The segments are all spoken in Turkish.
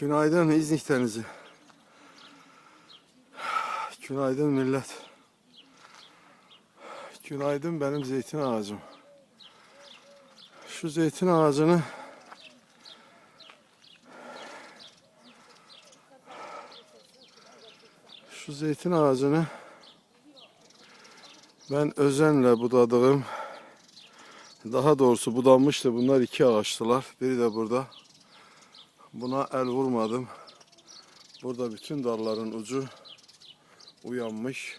Günaydın İznik Denizi. Günaydın millet. Günaydın benim zeytin ağacım. Şu zeytin ağacını şu zeytin ağacını ben özenle budadığım daha doğrusu budanmıştı. Bunlar iki ağaçtılar. Biri de burada. Buna el vurmadım. Burada bütün dalların ucu uyanmış.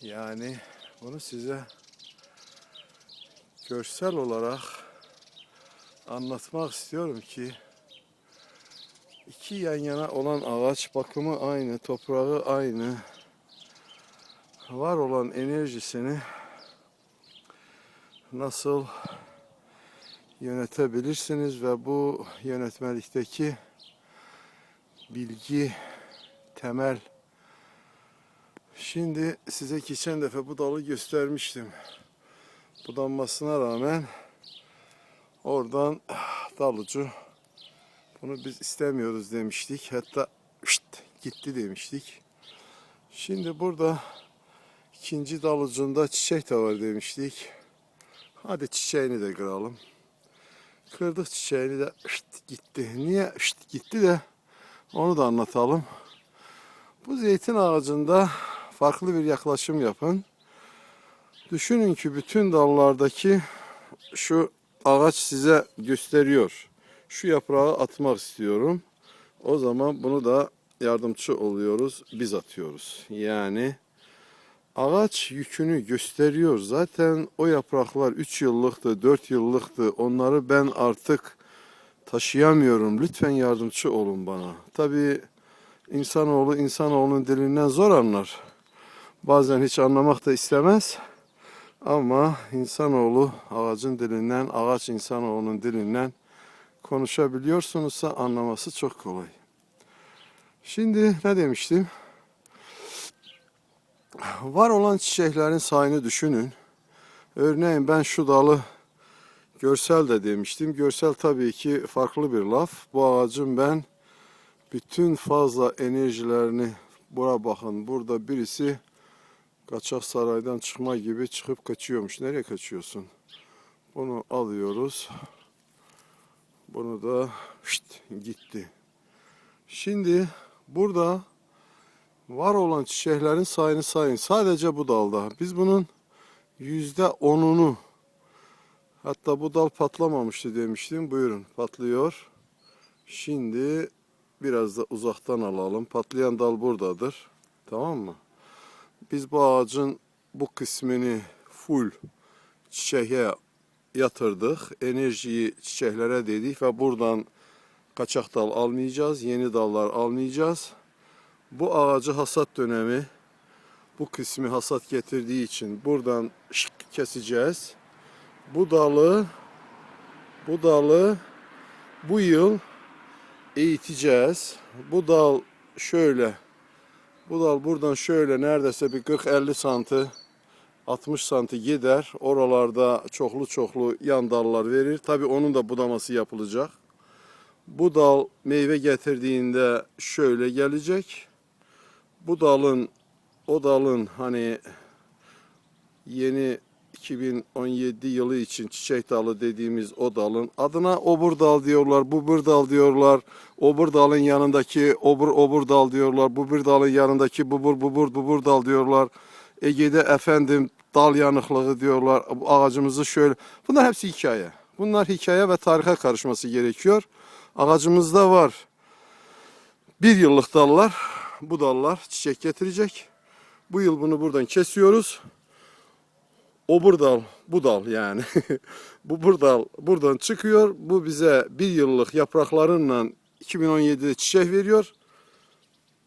Yani bunu size görsel olarak anlatmak istiyorum ki iki yan yana olan ağaç bakımı aynı, toprağı aynı. Var olan enerjisini nasıl yönetebilirsiniz ve bu yönetmelikteki bilgi temel. Şimdi size geçen defa bu dalı göstermiştim. Budanmasına rağmen oradan dal ucu bunu biz istemiyoruz demiştik. Hatta şşt, gitti demiştik. Şimdi burada ikinci dal ucunda çiçek de var demiştik. Hadi çiçeğini de kıralım. Kırdık çiçeğini de şşt gitti. Niye şşt gitti de onu da anlatalım. Bu zeytin ağacında farklı bir yaklaşım yapın. Düşünün ki bütün dallardaki şu ağaç size gösteriyor. Şu yaprağı atmak istiyorum. O zaman bunu da yardımcı oluyoruz. Biz atıyoruz. Yani ağaç yükünü gösteriyor. Zaten o yapraklar 3 yıllıktı, 4 yıllıktı. Onları ben artık taşıyamıyorum. Lütfen yardımcı olun bana. Tabii insanoğlu insanoğlunun dilinden zor anlar. Bazen hiç anlamak da istemez. Ama insanoğlu ağacın dilinden, ağaç insanoğlunun dilinden konuşabiliyorsunuzsa anlaması çok kolay. Şimdi ne demiştim? Var olan çiçeklerin sayını düşünün. Örneğin ben şu dalı görsel de demiştim. Görsel tabii ki farklı bir laf. Bu ağacın ben bütün fazla enerjilerini bura bakın. Burada birisi kaçak saraydan çıkma gibi çıkıp kaçıyormuş. Nereye kaçıyorsun? Bunu alıyoruz. Bunu da şşt, gitti. Şimdi burada var olan çiçeklerin sayını sayın. Sadece bu dalda. Biz bunun yüzde onunu hatta bu dal patlamamıştı demiştim. Buyurun patlıyor. Şimdi biraz da uzaktan alalım. Patlayan dal buradadır. Tamam mı? Biz bu ağacın bu kısmını full çiçeğe yatırdık. Enerjiyi çiçeklere dedik ve buradan kaçak dal almayacağız. Yeni dallar almayacağız. Bu ağacı hasat dönemi bu kısmı hasat getirdiği için buradan şık keseceğiz. Bu dalı bu dalı bu yıl eğiteceğiz. Bu dal şöyle bu dal buradan şöyle neredeyse bir 40-50 santi 60 santi gider. Oralarda çoklu çoklu yan dallar verir. Tabi onun da budaması yapılacak. Bu dal meyve getirdiğinde şöyle gelecek. Bu dalın o dalın hani yeni 2017 yılı için çiçek dalı dediğimiz o dalın adına obur dal diyorlar, bubur dal diyorlar. Obur dalın yanındaki obur obur dal diyorlar. Bubur dalın yanındaki bubur bubur bubur dal diyorlar. Ege'de efendim dal yanıklığı diyorlar. Ağacımızı şöyle. Bunlar hepsi hikaye. Bunlar hikaye ve tarihe karışması gerekiyor. Ağacımızda var. Bir yıllık dallar. Bu dallar çiçek getirecek. Bu yıl bunu buradan kesiyoruz. Obur dal, bu dal yani. bu bur dal buradan çıkıyor. Bu bize bir yıllık yapraklarıyla 2017'de çiçek veriyor.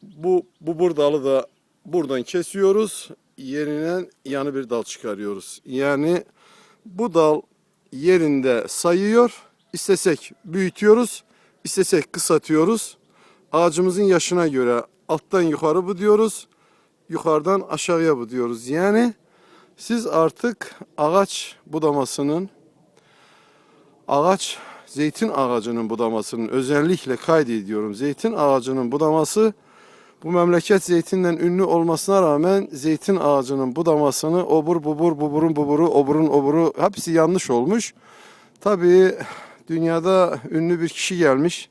Bu, bu bur dalı da buradan kesiyoruz. Yerine yanı bir dal çıkarıyoruz. Yani bu dal yerinde sayıyor. İstesek büyütüyoruz. istesek kısaltıyoruz. Ağacımızın yaşına göre alttan yukarı bu diyoruz. Yukarıdan aşağıya bu diyoruz. Yani siz artık ağaç budamasının, ağaç zeytin ağacının budamasının özellikle kaydediyorum. Zeytin ağacının budaması bu memleket zeytinle ünlü olmasına rağmen zeytin ağacının budamasını obur bubur buburun buburu oburun oburu hepsi yanlış olmuş. Tabii dünyada ünlü bir kişi gelmiş.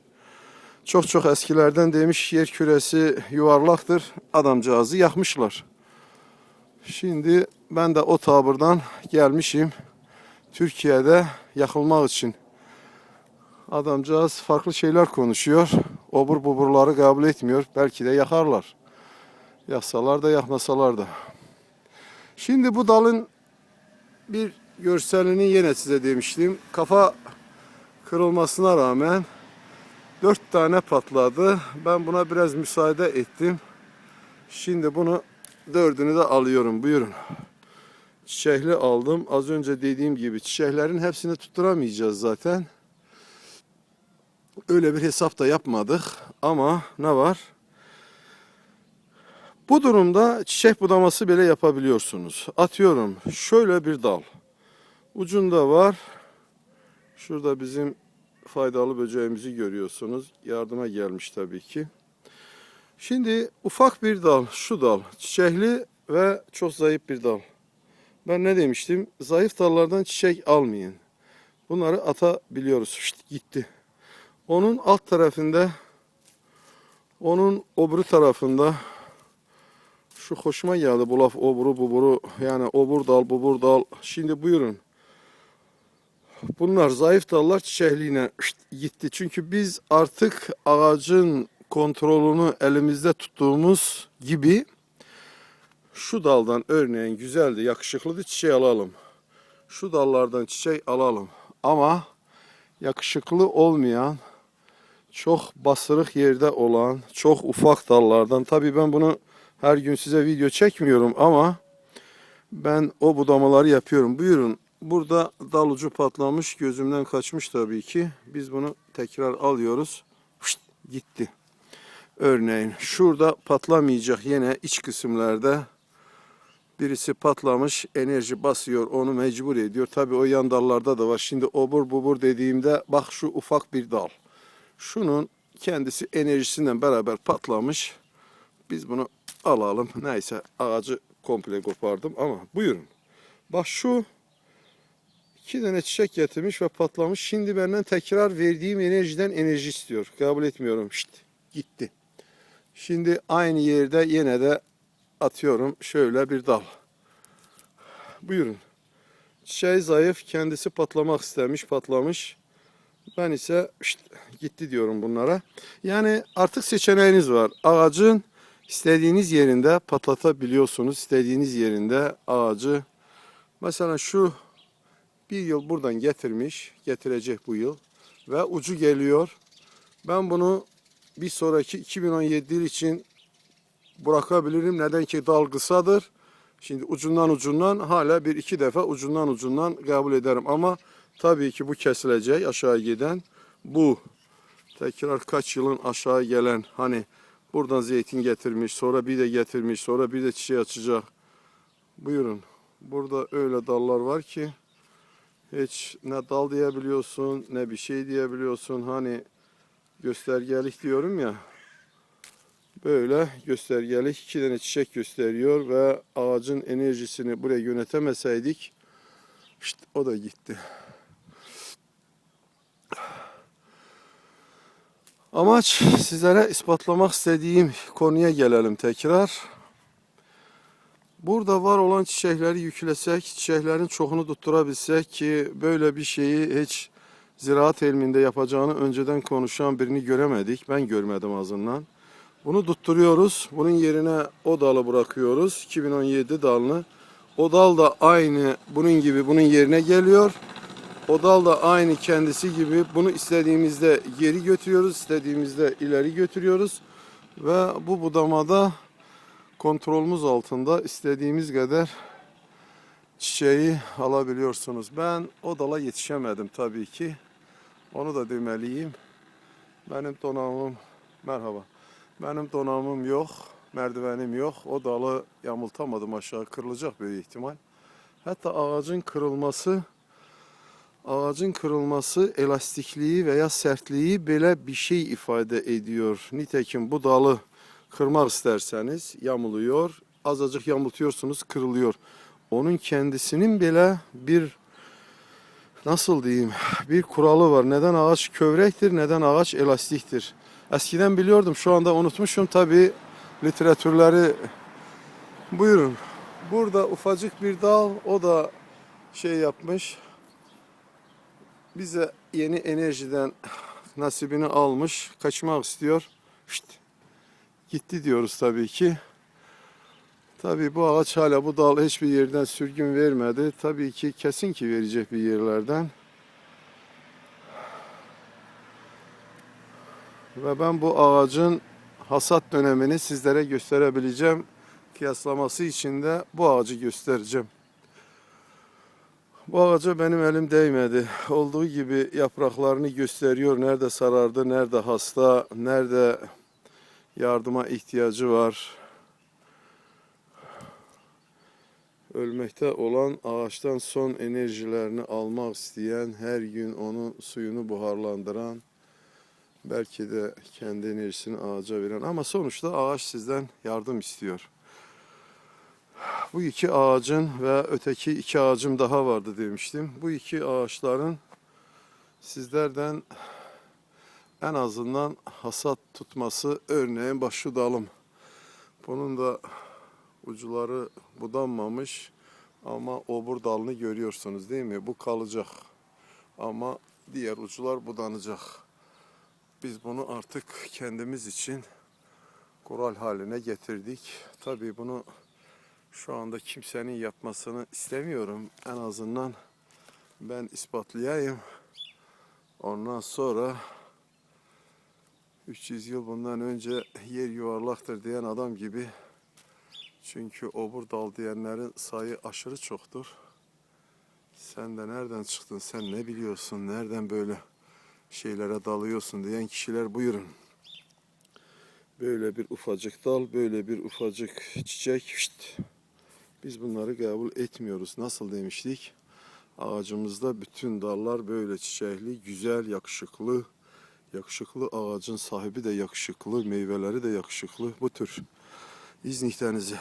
Çok çok eskilerden demiş yer küresi yuvarlaktır. Adamcağızı yakmışlar. Şimdi ben de o taburdan gelmişim. Türkiye'de yakılmak için. Adamcağız farklı şeyler konuşuyor. Obur buburları kabul etmiyor. Belki de yakarlar. Yaksalar da yakmasalar da. Şimdi bu dalın bir görselini yine size demiştim. Kafa kırılmasına rağmen dört tane patladı. Ben buna biraz müsaade ettim. Şimdi bunu dördünü de alıyorum. Buyurun. Çiçekli aldım. Az önce dediğim gibi çiçeklerin hepsini tutturamayacağız zaten. Öyle bir hesap da yapmadık. Ama ne var? Bu durumda çiçek budaması bile yapabiliyorsunuz. Atıyorum şöyle bir dal. Ucunda var. Şurada bizim faydalı böceğimizi görüyorsunuz. Yardıma gelmiş tabii ki. Şimdi ufak bir dal, şu dal, çiçekli ve çok zayıf bir dal. Ben ne demiştim? Zayıf dallardan çiçek almayın. Bunları atabiliyoruz. Şşt, gitti. Onun alt tarafında, onun obru tarafında şu hoşuma geldi bu laf oburu buburu yani obur dal bubur dal. Şimdi buyurun. Bunlar zayıf dallar çiçekliğine gitti. Çünkü biz artık ağacın kontrolünü elimizde tuttuğumuz gibi şu daldan örneğin güzeldi, yakışıklıydı çiçeği alalım. Şu dallardan çiçek alalım. Ama yakışıklı olmayan, çok basırık yerde olan, çok ufak dallardan. Tabii ben bunu her gün size video çekmiyorum ama ben o budamaları yapıyorum. Buyurun. Burada dal ucu patlamış, gözümden kaçmış tabii ki. Biz bunu tekrar alıyoruz. Şşt, gitti. Örneğin şurada patlamayacak yine iç kısımlarda birisi patlamış enerji basıyor onu mecbur ediyor. Tabii o yan dallarda da var. Şimdi obur bubur dediğimde bak şu ufak bir dal. Şunun kendisi enerjisinden beraber patlamış. Biz bunu alalım. Neyse ağacı komple kopardım ama buyurun. Bak şu iki tane çiçek getirmiş ve patlamış. Şimdi benden tekrar verdiğim enerjiden enerji istiyor. Kabul etmiyorum. Şşt, gitti. Şimdi aynı yerde yine de atıyorum şöyle bir dal. Buyurun. Çiçeği zayıf, kendisi patlamak istemiş, patlamış. Ben ise şşt, gitti diyorum bunlara. Yani artık seçeneğiniz var. Ağacın istediğiniz yerinde patlatabiliyorsunuz. İstediğiniz yerinde ağacı. Mesela şu bir yıl buradan getirmiş, getirecek bu yıl ve ucu geliyor. Ben bunu bir sonraki 2017 yıl için bırakabilirim. Neden ki dal kısadır. Şimdi ucundan ucundan hala bir iki defa ucundan ucundan kabul ederim. Ama tabii ki bu kesilecek aşağı giden. Bu tekrar kaç yılın aşağı gelen hani buradan zeytin getirmiş sonra bir de getirmiş sonra bir de çiçeği açacak. Buyurun. Burada öyle dallar var ki hiç ne dal diyebiliyorsun ne bir şey diyebiliyorsun. Hani göstergelik diyorum ya. Böyle göstergelik iki tane çiçek gösteriyor ve ağacın enerjisini buraya yönetemeseydik işte o da gitti. Amaç sizlere ispatlamak istediğim konuya gelelim tekrar. Burada var olan çiçekleri yüklesek, çiçeklerin çoğunu tutturabilsek ki böyle bir şeyi hiç ziraat ilminde yapacağını önceden konuşan birini göremedik. Ben görmedim azından. Bunu tutturuyoruz. Bunun yerine o dalı bırakıyoruz. 2017 dalını. O dal da aynı bunun gibi bunun yerine geliyor. O dal da aynı kendisi gibi bunu istediğimizde geri götürüyoruz, istediğimizde ileri götürüyoruz. Ve bu budamada kontrolümüz altında istediğimiz kadar çiçeği alabiliyorsunuz. Ben o dala yetişemedim tabii ki. Onu da demeliyim. Benim donanımım merhaba. Benim donanımım yok, merdivenim yok. O dalı yamultamadım aşağı kırılacak büyük ihtimal. Hatta ağacın kırılması Ağacın kırılması elastikliği veya sertliği böyle bir şey ifade ediyor. Nitekim bu dalı kırmak isterseniz yamuluyor. Azacık yamultuyorsunuz kırılıyor. Onun kendisinin bile bir nasıl diyeyim bir kuralı var. Neden ağaç kövrektir, neden ağaç elastiktir. Eskiden biliyordum şu anda unutmuşum tabi literatürleri. Buyurun. Burada ufacık bir dal o da şey yapmış. Bize yeni enerjiden nasibini almış. Kaçmak istiyor. Şşt. Gitti diyoruz tabii ki. Tabii bu ağaç hala bu dal hiçbir yerden sürgün vermedi. Tabii ki kesin ki verecek bir yerlerden. Ve ben bu ağacın hasat dönemini sizlere gösterebileceğim. Kıyaslaması için de bu ağacı göstereceğim. Bu ağaca benim elim değmedi. Olduğu gibi yapraklarını gösteriyor. Nerede sarardı, nerede hasta, nerede yardıma ihtiyacı var. Ölmekte olan ağaçtan son enerjilerini almak isteyen, her gün onun suyunu buharlandıran, belki de kendi enerjisini ağaca veren ama sonuçta ağaç sizden yardım istiyor. Bu iki ağacın ve öteki iki ağacım daha vardı demiştim. Bu iki ağaçların sizlerden en azından hasat tutması örneğin bak dalım. Bunun da ucuları budanmamış ama obur dalını görüyorsunuz değil mi? Bu kalacak ama diğer uçlar budanacak. Biz bunu artık kendimiz için kural haline getirdik. Tabii bunu şu anda kimsenin yapmasını istemiyorum. En azından ben ispatlayayım. Ondan sonra 300 yıl bundan önce yer yuvarlaktır diyen adam gibi çünkü obur dal diyenlerin sayı aşırı çoktur. Sen de nereden çıktın, sen ne biliyorsun, nereden böyle şeylere dalıyorsun diyen kişiler buyurun. Böyle bir ufacık dal, böyle bir ufacık çiçek. Şşt. Biz bunları kabul etmiyoruz. Nasıl demiştik? Ağacımızda bütün dallar böyle çiçekli, güzel, yakışıklı. Yakışıklı ağacın sahibi de yakışıklı, meyveleri de yakışıklı. Bu tür İznik denizi.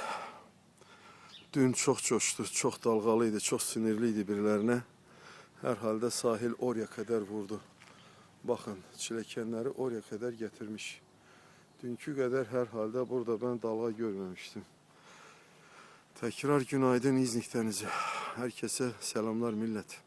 Dün çok coştu, çok dalgalıydı, çok sinirliydi birilerine. Herhalde sahil oraya kadar vurdu. Bakın çilekenleri oraya kadar getirmiş. Dünkü kadar herhalde burada ben dalga görmemiştim. Tekrar günaydın İznik denizi. Herkese selamlar millet.